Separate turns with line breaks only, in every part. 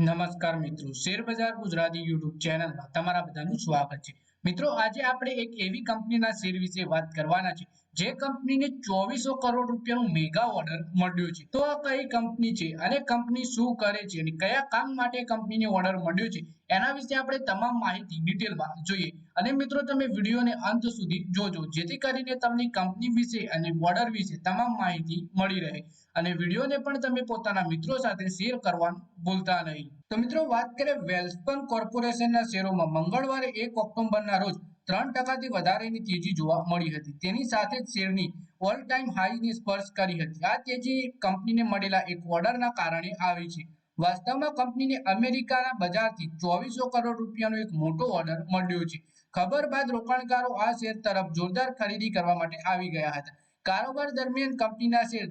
નમસ્કાર મિત્રો, શેરબજાર ગુજરાતી યુટ્યુબ ચેનલમાં તમારા બધાનું સ્વાગત છે. મિત્રો, આજે આપણે એક એવી કંપનીના શેર વિશે વાત કરવાના છે, જે કંપનીને ચોવીસો કરોડ રૂપિયાનું મેગા ઓર્ડર મળ્યો છે. તો આ કઈ કંપની છે અને કંપની શું કરે છે અને કયા કામ માટે કંપનીને ઓર્ડર મળ્યો છે, એના વિશે આપણે તમામ માહિતી ડિટેલમાં જોઈએ. અને મિત્રો તમે વિડીયોને અંત સુધી જોજો, જેથી કરીને તમને કંપની વિશે અને બોર્ડર વિશે તમામ માહિતી મળી રહે અને વિડીયોને પણ તમે પોતાના મિત્રો સાથે શેર કરવાનું ભૂલતા નહીં. તો મિત્રો વાત કરીએ વેલ્સપન કોર્પોરેશનના શેરોમાં. મંગળવારે એક ઓક્ટોબરના રોજ ત્રણ ટકાથી વધારેની તેજી જોવા મળી હતી. તેની સાથે જ શેરની ઓલ ટાઈમ હાઈની સ્પર્શ કરી હતી. આ તેજી કંપનીને મળેલા એક ઓર્ડરના કારણે આવી છે. વાસ્તવમાં કંપનીને અમેરિકાના બજારથી ચોવીસો કરોડ રૂપિયાનો એક મોટો ઓર્ડર મળ્યો છે. ખબર બાદ રોકાણકારો આ શેર તરફ જોરદાર ખરીદી કરવા માટે આવી ગયા હતા. કારોબાર દરમિયાન કંપનીના શેર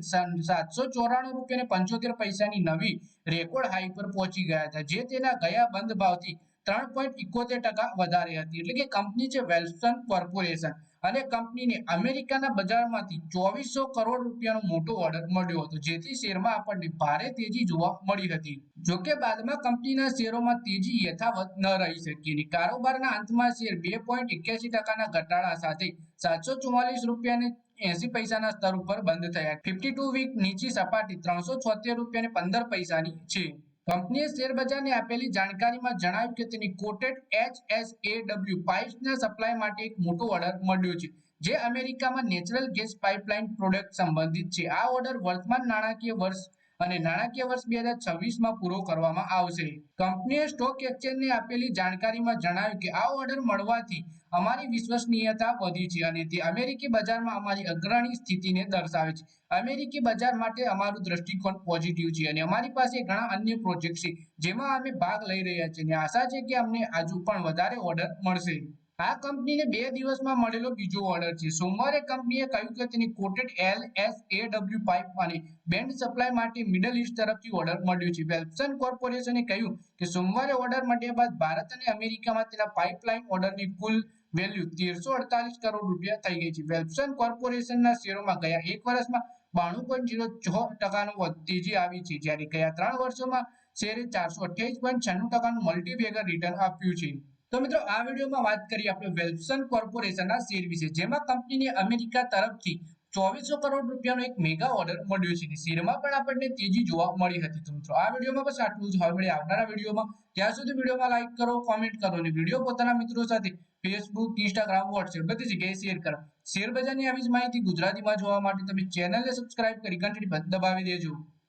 સાતસો ચોરાણું રૂપિયા પંચોતેર પૈસાની નવી રેકોર્ડ હાઈ પર પહોંચી ગયા હતા, જે તેના ગયા બંધ ભાવથી ત્રણ પોઈન્ટ ઇકોતેર ટકા વધારે હતી. એટલે કે કંપની છે વેલ્સન કોર્પોરેશન. અને કંપનીને અમેરિકાના બજારમાંથી ચોવીસો કરોડ રૂપિયાનો મોટો ઓર્ડર મળ્યો હતો, જેથી શેરમાં આપણને ભારે તેજી જોવા મળી હતી. જોકે બાદમાં કંપનીના શેરોમાં તેજી યથાવત ન રહી શકી કારોબારના અંતમાં શેર બે પોઈન્ટ એક્યાસી ટકાના ઘટાડા સાથે સાતસો ચુમ્માલીસ રૂપિયાને એસી પૈસાના સ્તર ઉપર બંધ થયા. ફિફ્ટી ટુ વીક નીચી સપાટી ત્રણસો છોતેર રૂપિયા પંદર પૈસાની છે. કંપનીએ શેર બજારને આપેલી જાણકારીમાં જણાવ્યું કે તેની કોટેડ એચએસએડબ્લ્યુ પાઇપ્સના સપ્લાય માટે એક મોટો ઓર્ડર મળ્યો છે, જે અમેરિકામાં નેચરલ ગેસ પાઇપલાઇન પ્રોડક્ટ સંબંધિત છે. આ ઓર્ડર વર્તમાન નાણાકીય વર્ષ અને નાણાકીય વર્ષ બે હજાર છવ્વીસમાં પૂરો કરવામાં આવશે. કંપનીએ સ્ટોક એક્સચેન્જને આપેલી જાણકારીમાં જણાવ્યું કે આ ઓર્ડર મળવાથી અમારી વિશ્વસનીયતા વધી છે અને તે અમેરિકી બજારમાં અમારી અગ્રણી સ્થિતિને દર્શાવે છે. અમેરિકી બજાર માટે અમારું દ્રષ્ટિકોણ પોઝિટિવ છે અને અમારી પાસે ઘણા અન્ય પ્રોજેક્ટ છે જેમાં અમે ભાગ લઈ રહ્યા છીએ અને આશા છે કે અમને હજુ પણ વધારે ઓર્ડર મળશે. આ કંપનીને બે દિવસમાં મળેલો બીજો ઓર્ડર છે. સોમવારે કંપનીએ કહ્યું કે તેની coated L S A W pipe અને બેન્ડ સપ્લાય માટે મિડલ ઇસ્ટ તરફથી ઓર્ડર મળ્યો છે. વેલ્સન કોર્પોરેશને કહ્યું કે સોમવારે ઓર્ડર મળ્યા બાદ ભારત અને અમેરિકામાં તેના પાઇપલાઇન ઓર્ડરની કુલ વેલ્યુ તેરસો અડતાલીસ કરોડ રૂપિયા થઈ ગઈ છે. વેલ્સન કોર્પોરેશનના શેરોમાં ગયા એક વર્ષમાં બાણું પોઈન્ટ જીરો છ ટકાનો તેજી આવી છે. જ્યારે ગયા ત્રણ વર્ષોમાં શેરે ચારસો અઠ્યાવીસ પોઈન્ટ છન્નું ટકાનું મલ્ટીબેગર રિટર્ન આપ્યું છે. તો મિત્રો, આ વિડીયોમાં વાત કરીએ આપણે વેલ્સન કોર્પોરેશનના શેર વિશે, જેમાં કંપનીને અમેરિકા તરફથી ચોવીસો કરોડ રૂપિયાનો એક મેગા ઓર્ડર મળ્યો છે. શેરમાં પણ આપણને તેજી જોવા મળી હતી. તો મિત્રો, આ વિડીયોમાં બસ આટલું જ. હવે મળી આવનારા વિડીયોમાં. ત્યાં સુધી વિડીયોમાં લાઈક કરો કોમેન્ટ કરો અને વીડિયો પોતાના મિત્રો સાથે ફેસબુક ઇન્સ્ટાગ્રામ વોટ્સએપ બધી જગ્યાએ શેર કરો. શેર બજારની આવી જ માહિતી ગુજરાતીમાં જોવા માટે તમે ચેનલને સબસ્ક્રાઇબ કરી ઘંટડી દબાવી દેજો.